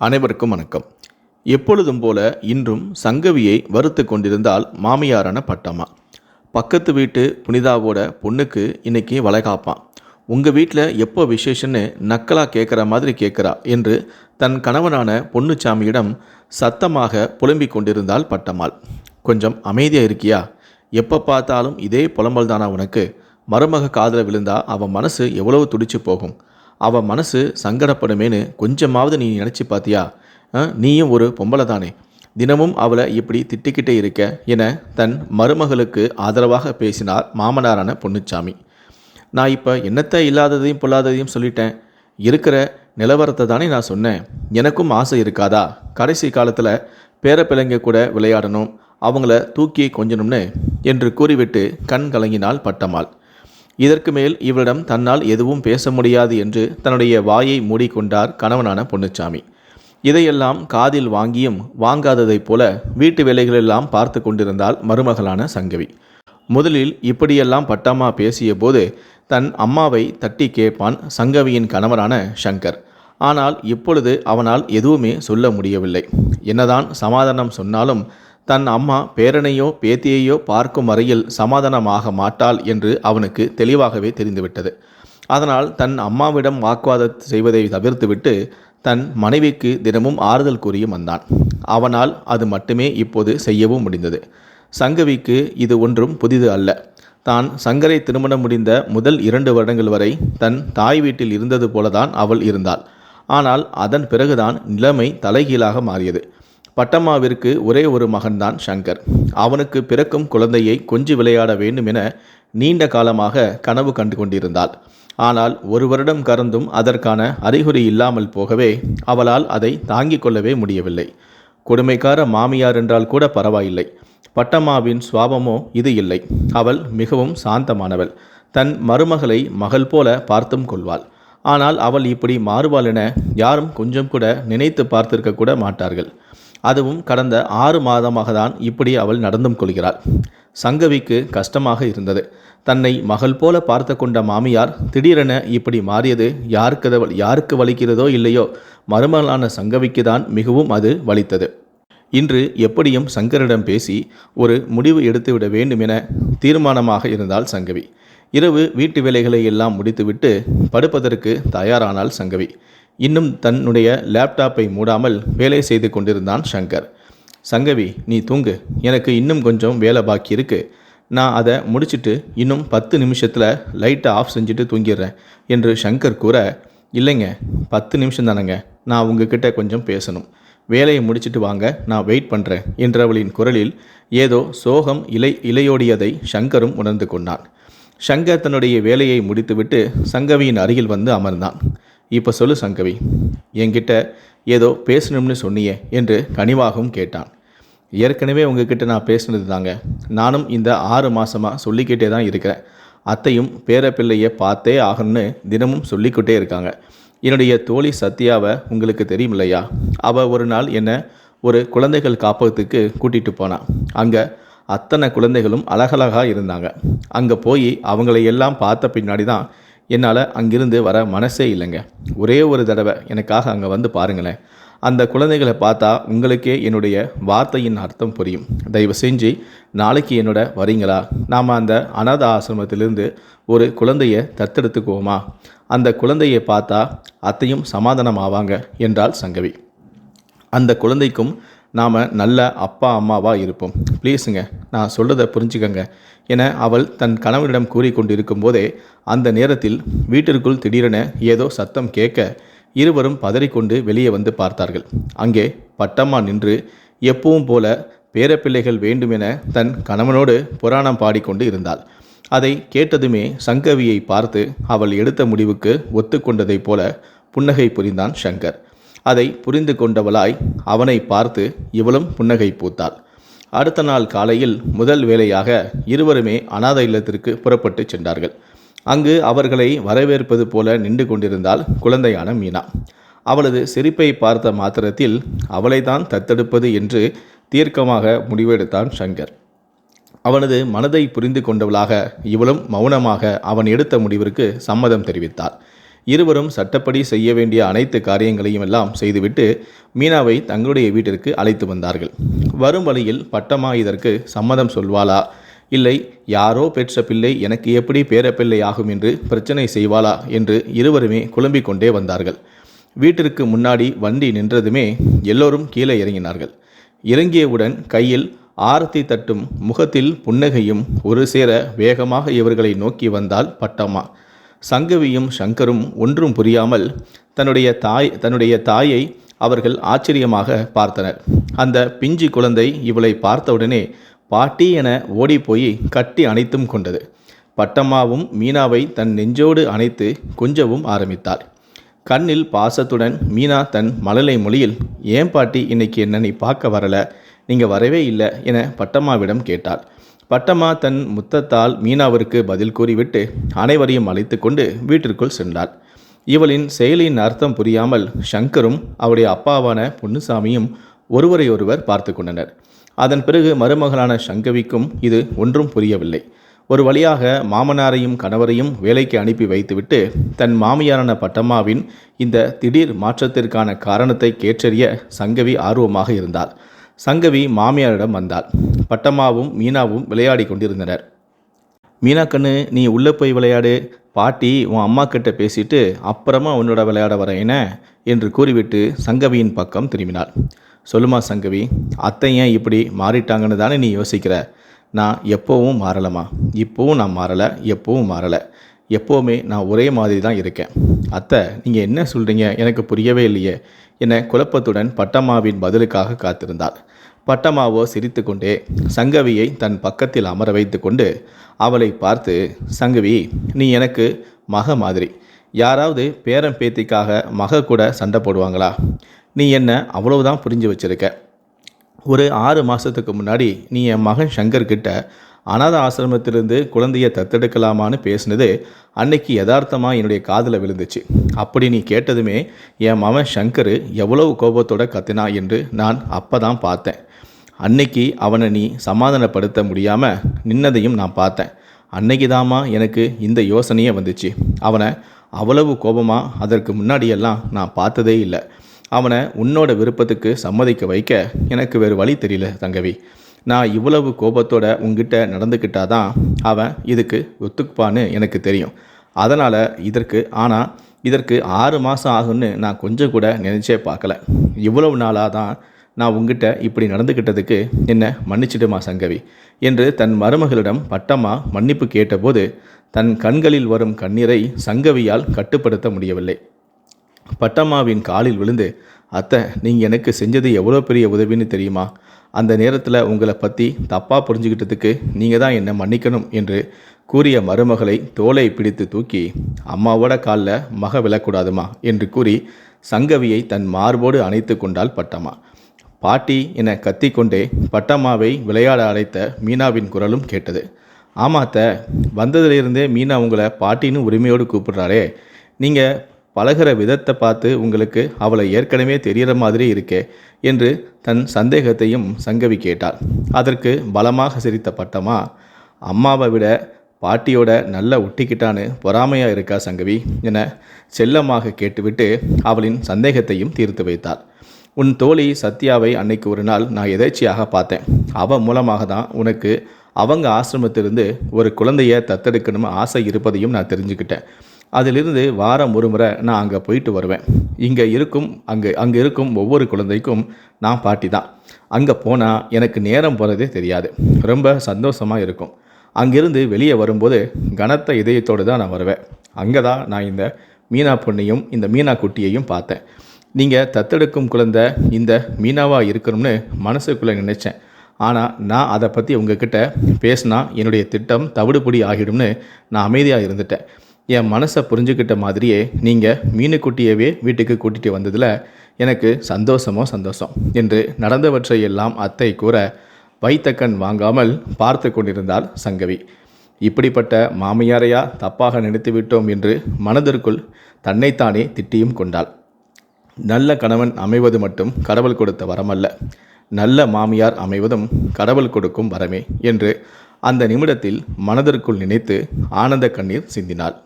அனைவருக்கும் வணக்கம். எப்பொழுதும் போல இன்றும் சங்கவியை வறுத்து கொண்டிருந்தால் மாமியாரான பட்டம்மா. பக்கத்து வீட்டு புனிதாவோட பொண்ணுக்கு இன்னைக்கு வளைகாப்பான் உங்கள் வீட்டில் எப்போ விசேஷன்னு நக்கலாக கேட்குற மாதிரி கேட்குறா என்று தன் கணவனான பொன்னுச்சாமியிடம் சத்தமாக புலம்பிக் கொண்டிருந்தாள் பட்டம்மாள். கொஞ்சம் அமைதியாக இருக்கியா? எப்போ பார்த்தாலும் இதே புலம்பல் தானா உனக்கு? மருமக காதில் விழுந்தா அவன் மனசு எவ்வளவு துடிச்சு போகும்? அவள் மனசு சங்கடப்படுமேன்னு கொஞ்சமாவது நீ நினச்சி பார்த்தியா ஆ, நீயும் ஒரு பொம்பளை தானே. தினமும் அவளை இப்படி திட்டிக்கிட்டே இருக்க என தன் மருமகளுக்கு ஆதரவாக பேசினார் மாமனாரான பொன்னுச்சாமி. நான் இப்போ என்னத்தை இல்லாததையும் பொல்லாததையும் சொல்லிட்டேன். இருக்கிற நிலவரத்தை தானே நான் சொன்னேன். எனக்கும் ஆசை இருக்காதா? கடைசி காலத்தில் பேரப்பிள்ளைங்க கூட விளையாடணும் அவங்கள தூக்கி கொஞ்சணும்னு என்று கூறிவிட்டு கண் கலங்கினாள் பட்டம்மாள். இதற்கு மேல் இவளிடம் தன்னால் எதுவும் பேச முடியாது என்று தன்னுடைய வாயை மூடிக்கொண்டார் கணவனான பொன்னுச்சாமி. இதையெல்லாம் காதில் வாங்கியும் வாங்காததைப் போல வீட்டு வேலைகளெல்லாம் பார்த்து கொண்டிருந்தாள் மருமகளான சங்கவி. முதலில் இப்படியெல்லாம் பட்டம்மா பேசிய போது தன் அம்மாவை தட்டி கேட்பான் சங்கவியின் கணவரான சங்கர். ஆனால் இப்பொழுது அவனால் எதுவுமே சொல்ல முடியவில்லை. என்னதான் சமாதானம் சொன்னாலும் தன் அம்மா பேரனையோ பேத்தியையோ பார்க்கும் வரையில் சமாதானமாக மாட்டாள் என்று அவனுக்கு தெளிவாகவே தெரிந்துவிட்டது. அதனால் தன் அம்மாவிடம் வாக்குவாதம் செய்வதை தவிர்த்துவிட்டு தன் மனைவிக்கு தினமும் ஆறுதல் கூறியும் வந்தான். அவனால் அது மட்டுமே இப்போது செய்யவும் முடிந்தது. சங்கவிக்கு இது ஒன்றும் புதிது அல்ல. தான் சங்கரை திருமணம் முடிந்த முதல் இரண்டு வருடங்கள் வரை தன் தாய் வீட்டில் இருந்தது போலதான் அவள் இருந்தாள். ஆனால் அதன் பிறகுதான் நிலைமை தலைகீழாக மாறியது. பட்டம்மாவிற்கு ஒரே ஒரு மகன்தான் சங்கர். அவனுக்கு பிறக்கும் குழந்தையை கொஞ்சி விளையாட வேண்டும் என நீண்ட காலமாக கனவு கண்டு கொண்டிருந்தாள் ஆனால் ஒரு வருடம் கறந்தும் அதற்கான அறிகுறி இல்லாமல் போகவே அவளால் அதை தாங்கிக் கொள்ளவே முடியவில்லை. கொடுமைக்கார மாமியார் என்றால் கூட பரவாயில்லை. பட்டம்மாவின் சுவாபமோ இது இல்லை. அவள் மிகவும் சாந்தமானவள். தன் மருமகளை மகள் போல பார்த்தும் கொள்வாள். ஆனால் அவள் இப்படி மாறுவாள் என யாரும் கொஞ்சம் கூட நினைத்து பார்த்திருக்க கூட மாட்டார்கள். அதுவும் கடந்த ஆறு மாதமாக தான் இப்படி அவள் நடந்தும் கொள்கிறாள். சங்கவிக்கு கஷ்டமாக இருந்தது. தன்னை மகள் போல பார்த்து கொண்ட மாமியார் திடீரென இப்படி மாறியது யாருக்கு யாருக்கு வலிக்கிறதோ இல்லையோ மருமகளான சங்கவிக்கு தான் மிகவும் அது வலித்தது. இன்று எப்படியும் சங்கரிடம் பேசி ஒரு முடிவு எடுத்துவிட வேண்டும் என தீர்மானமாக இருந்தாள் சங்கவி. இரவு வீட்டு வேலைகளை எல்லாம் முடித்துவிட்டு படுப்பதற்கு தயாரானாள் சங்கவி. இன்னும் தன்னுடைய லேப்டாப்பை மூடாமல் வேலை செய்து கொண்டிருந்தான் சங்கர். சங்கவி நீ தூங்கு. எனக்கு இன்னும் கொஞ்சம் வேலை பாக்கி இருக்கு. நான் அதை முடிச்சுட்டு இன்னும் பத்து நிமிஷத்தில் லைட்டை ஆஃப் செஞ்சுட்டு தூங்கிடுறேன் என்று சங்கர் கூற இல்லைங்க பத்து நிமிஷம் தானேங்க. நான் உங்ககிட்ட கொஞ்சம் பேசணும். வேலையை முடிச்சிட்டு வாங்க. நான் வெயிட் பண்ணுறேன் என்றவளின் குரலில் ஏதோ சோகம் இலை இலையோடியதை சங்கரும் உணர்ந்து கொண்டான். சங்கர் தன்னுடைய வேலையை முடித்துவிட்டு சங்கவியின் அருகில் வந்து அமர்ந்தான். இப்போ சொல்லு சங்கவி. என்கிட்ட ஏதோ பேசணும்னு சொன்னியே என்று கனிவாகவும் கேட்டான். ஏற்கனவே உங்ககிட்ட நான் பேசினது தாங்க. நானும் இந்த ஆறு மாதமாக சொல்லிக்கிட்டே தான் இருக்கிறேன். அத்தையும் பேரப்பிள்ளையை பார்த்தே ஆகணும்னு தினமும் சொல்லிக்கிட்டே இருக்காங்க. என்னுடைய தோழி சத்யாவை உங்களுக்கு தெரியும் இல்லையா அவள் ஒரு நாள் என்னை ஒரு குழந்தைகள் காப்பகத்துக்கு கூட்டிகிட்டு போனான் அங்கே அத்தனை குழந்தைகளும் அழகழகாக இருந்தாங்க. அங்கே போய் அவங்களை எல்லாம் பார்த்த பின்னாடி தான் என்னால் அங்கிருந்து வர மனசே இல்லைங்க. ஒரே ஒரு தடவை எனக்காக அங்கே வந்து பாருங்களேன். அந்த குழந்தைகளை பார்த்தா உங்களுக்கே என்னுடைய வார்த்தையின் அர்த்தம் புரியும். தயவு செஞ்சு நாளைக்கு என்னோட வரீங்களா? நாம் அந்த அனாத ஆசிரமத்திலிருந்து ஒரு குழந்தையை தத்தெடுத்துக்குவோமா? அந்த குழந்தையை பார்த்தா அத்தையும் சமாதானம் ஆவாங்க என்றாள் சங்கவி. அந்த குழந்தைக்கும் நாம் நல்ல அப்பா அம்மாவாக இருப்போம். ப்ளீஸுங்க நான் சொல்கிறத புரிஞ்சுக்கங்க. என அவள் தன் கணவனிடம் கூறிக்கொண்டிருக்கும் போதே அந்த நேரத்தில் வீட்டிற்குள் திடீரென ஏதோ சத்தம் கேட்க இருவரும் பதறிக்கொண்டு வெளியே வந்து பார்த்தார்கள். அங்கே பட்டம்மா நின்று எப்பவும் போல பேரப்பிள்ளைகள் வேண்டுமென தன் கணவனோடு புராணம் பாடிக்கொண்டு இருந்தாள். அதை கேட்டதுமே சங்கவியை பார்த்து அவள் எடுத்த முடிவுக்கு ஒத்துக்கொண்டதைப் போல புன்னகை புரிந்தான் சங்கர். அதை புரிந்து கொண்டவளாய் அவனை பார்த்து இவளும் புன்னகை பூத்தாள். அடுத்த நாள் காலையில் முதல் வேலையாக இருவருமே அனாதை இல்லத்திற்கு புறப்பட்டு சென்றார்கள். அங்கு அவர்களை வரவேற்பது போல நின்று கொண்டிருந்தாள் குழந்தையான மீனா. அவளது சிரிப்பை பார்த்த மாத்திரத்தில் அவளைதான் தத்தெடுப்பது என்று தீர்க்கமாக முடிவெடுத்தான் சங்கர். அவனது மனதை புரிந்து கொண்டவளாக இவளும் மௌனமாக அவன் எடுத்த முடிவிற்கு சம்மதம் தெரிவித்தாள். இருவரும் சட்டப்படி செய்ய வேண்டிய அனைத்து காரியங்களையும் எல்லாம் செய்துவிட்டு மீனாவை தங்களுடைய வீட்டிற்கு அழைத்து வந்தார்கள். வரும் வழியில் பட்டம்மா இதற்கு சம்மதம் சொல்வாளா? இல்லை யாரோ பெற்ற பிள்ளை எனக்கு எப்படி பேரப்பிள்ளை ஆகும் என்று பிரச்சனை செய்வாளா? என்று இருவருமே குழம்பிக் கொண்டே வந்தார்கள். வீட்டிற்கு முன்னாடி வண்டி நின்றதுமே எல்லோரும் கீழே இறங்கினார்கள். இறங்கியவுடன் கையில் ஆரத்தி தட்டும் முகத்தில் புன்னகையும் ஒரு சேர வேகமாக இவர்களை நோக்கி வந்தால் பட்டம்மா. சங்கவியும் சங்கரும் ஒன்றும் புரியாமல் தன்னுடைய தாய் தன்னுடைய தாயை அவர்கள் ஆச்சரியமாக பார்த்தனர். அந்த பிஞ்சு குழந்தை இவளை பார்த்தவுடனே பாட்டி என ஓடிப்போய் கட்டி அணைத்தும் கொண்டது. பட்டம்மாவும் மீனாவை தன் நெஞ்சோடு அணைத்து கொஞ்சவும் ஆரம்பித்தாள். கண்ணில் பாசத்துடன் மீனா தன் மழலை மொழியில் ஏன் பாட்டி இன்னைக்கு என்ன நீ பார்க்க வரல? நீங்கள் வரவே இல்லை என பட்டம்மாவிடம் கேட்டாள். பட்டம்மா தன் முத்தத்தால் மீனாவிற்கு பதில் கூறிவிட்டு அனைவரையும் அழைத்து கொண்டு வீட்டிற்குள் சென்றாள். இவளின் செயலின் அர்த்தம் புரியாமல் சங்கரும் அவருடைய அப்பாவான பொன்னுசாமியும் ஒருவரையொருவர் பார்த்து கொண்டனர். அதன் பிறகு மருமகளான சங்கவிக்கும் இது ஒன்றும் புரியவில்லை. ஒரு வழியாக மாமனாரையும் கணவரையும் வேலைக்கு அனுப்பி வைத்துவிட்டு தன் மாமியாரான பட்டம்மாவின் இந்த திடீர் மாற்றத்திற்கான காரணத்தை கேட்டறிய சங்கவி ஆர்வமாக இருந்தாள். சங்கவி மாமியாரிடம் வந்தாள். பட்டம்மாவும் மீனாவும் விளையாடி கொண்டிருந்தனர். மீனா கண்ணு நீ உள்ளே போய் விளையாடு. பாட்டி உன் அம்மா கிட்ட பேசிட்டு அப்புறமா உன்னோட விளையாட வரேன என்று கூறிவிட்டு சங்கவியின் பக்கம் திரும்பினாள். சொல்லுமா சங்கவி அத்தை ஏன் இப்படி மாறிட்டாங்கன்னு தானே நீ யோசிக்கிற? நான் எப்போவும் மாறலம்மா. இப்போவும் நான் மாறலை எப்போவும் மாறலை. எப்போவுமே நான் ஒரே மாதிரி தான் இருக்கேன். அத்தை நீங்கள் என்ன சொல்கிறீங்க எனக்கு புரியவே இல்லையே. என குழப்பத்துடன் பட்டம்மாவின் பதிலுக்காக காத்திருந்தாள். பட்டம்மாவோ சிரித்துக்கொண்டே சங்கவியை தன் பக்கத்தில் அமர வைத்து கொண்டு அவளை பார்த்து சங்கவி நீ எனக்கு மக மாதிரி. யாராவது பேரன் பேத்திக்காக மக கூட சண்டை போடுவாங்களா? நீ என்ன அவ்வளவுதான் புரிஞ்சு வச்சிருக்க. ஒரு ஆறு மாதத்துக்கு முன்னாடி நீ என் மகன் சங்கர்கிட்ட அனாத ஆசிரமத்திலிருந்து குழந்தையை தத்தெடுக்கலாமான்னு பேசினது அன்னைக்கு யதார்த்தமாக என்னுடைய காதில் விழுந்துச்சு. அப்படி நீ கேட்டதுமே என் மவன் சங்கர் எவ்வளவு கோபத்தோட கத்தினா என்று நான் அப்போ தான் பார்த்தேன். அன்னைக்கு அவனை நீ சமாதானப்படுத்த முடியாமல் நின்னதையும் நான் பார்த்தேன். அன்னைக்கு தாமா எனக்கு இந்த யோசனையே வந்துச்சு. அவனை அவ்வளவு கோபமாக அதற்கு முன்னாடியெல்லாம் நான் பார்த்ததே இல்லை. அவனை உன்னோட விருப்பத்துக்கு சம்மதிக்க வைக்க எனக்கு வேறு வழி தெரியல தங்கவி. நான் இவ்வளவு கோபத்தோட உங்ககிட்ட நடந்துக்கிட்டாதான் அவன் இதுக்கு ஒத்துக்குப்பான்னு எனக்கு தெரியும். அதனால் இதற்கு ஆனால் இதற்கு ஆறு மாதம் ஆகும்னு நான் கொஞ்சம் கூட நினச்சே பார்க்கல. இவ்வளவு நாளாக தான் நான் உங்ககிட்ட இப்படி நடந்துக்கிட்டதுக்கு என்ன மன்னிச்சிடுமா சங்கவி? என்று தன் மருமகளிடம் பட்டம்மா மன்னிப்பு கேட்டபோது தன் கண்களில் வரும் கண்ணீரை சங்கவியால் கட்டுப்படுத்த முடியவில்லை. பட்டம்மாவின் காலில் விழுந்து அத்தை நீங்கள் எனக்கு செஞ்சது எவ்வளோ பெரிய உதவின்னு தெரியுமா? அந்த நேரத்தில் உங்களை பற்றி தப்பாக புரிஞ்சுக்கிட்டதுக்கு நீங்கள் தான் என்னை மன்னிக்கணும் என்று கூறிய மருமகளை தோலை பிடித்து தூக்கி அம்மாவோட காலில் மக விழக்கூடாதுமா என்று கூறி சங்கவியை தன் மார்போடு அணைத்து கொண்டால் பட்டம்மா. பாட்டி என கத்திக்கொண்டே பட்டம்மாவை விளையாட அழைத்த மீனாவின் குரலும் கேட்டது. ஆமாத்த வந்ததிலிருந்தே மீனா உங்களை பாட்டின்னு உரிமையோடு கூப்பிடுறாரே நீங்கள் பழகிற விதத்தை பார்த்து உங்களுக்கு அவளை ஏற்கனவே தெரிகிற மாதிரி இருக்கே என்று தன் சந்தேகத்தையும் சங்கவி கேட்டாள். அதற்கு பலமாக சிரித்த பட்டமா? அம்மாவை விட பாட்டியோட நல்ல ஒட்டிக்கிட்டான்னு பொறாமையாக இருக்கா சங்கவி? என செல்லமாக கேட்டுவிட்டு அவளின் சந்தேகத்தையும் தீர்த்து வைத்தாள். உன் தோழி சத்யாவை அன்னைக்கு ஒரு நாள் நான் எதேச்சியாக பார்த்தேன். அவன் மூலமாக தான் உனக்கு அவங்க ஆசிரமத்திலிருந்து ஒரு குழந்தைய தத்தெடுக்கணும் ஆசை இருப்பதையும் நான் தெரிஞ்சுக்கிட்டேன். அதிலிருந்து வாரம் ஒரு முறை நான் அங்கே போயிட்டு வருவேன். இங்கே இருக்கும் அங்கே அங்கே இருக்கும் ஒவ்வொரு குழந்தைக்கும் நான் பாட்டி தான். அங்கே போனால் எனக்கு நேரம் போகிறதே தெரியாது. ரொம்ப சந்தோஷமாக இருக்கும். அங்கிருந்து வெளியே வரும்போது கனத்த இதயத்தோடு தான் நான் வருவேன். அங்கே தான் நான் இந்த மீனா பொண்ணையும் இந்த மீனா குட்டியையும் பார்த்தேன். நீங்கள் தத்தெடுக்கும் குழந்தை இந்த மீனாவாக இருக்கணும்னு மனசுக்குள்ளே நினச்சேன். ஆனால் நான் அதை பற்றி உங்ககிட்ட பேசினா என்னுடைய திட்டம் தவிடுபொடி ஆகிடும்னு நான் அமைதியாக இருந்துட்டேன். என் மனசை புரிஞ்சுக்கிட்ட மாதிரியே நீங்கள் மீனுக்குட்டியவே வீட்டுக்கு கூட்டிகிட்டு வந்ததில் எனக்கு சந்தோஷமோ சந்தோஷம் என்று நடந்தவற்றை எல்லாம் அத்தை கூற வைத்தக்கண் வாங்காமல் பார்த்து கொண்டிருந்தாள் சங்கவி. இப்படிப்பட்ட மாமியாரையா தப்பாக நினைத்து விட்டோம் என்று மனதிற்குள் தன்னைத்தானே திட்டியும் கொண்டாள். நல்ல கணவன் அமைவது மட்டும் கடவுள் கொடுத்த வரமல்ல. நல்ல மாமியார் அமைவதும் கடவுள் கொடுக்கும் வரமே என்று அந்த நிமிடத்தில் மனதிற்குள் நினைத்து ஆனந்த கண்ணீர் சிந்தினாள்.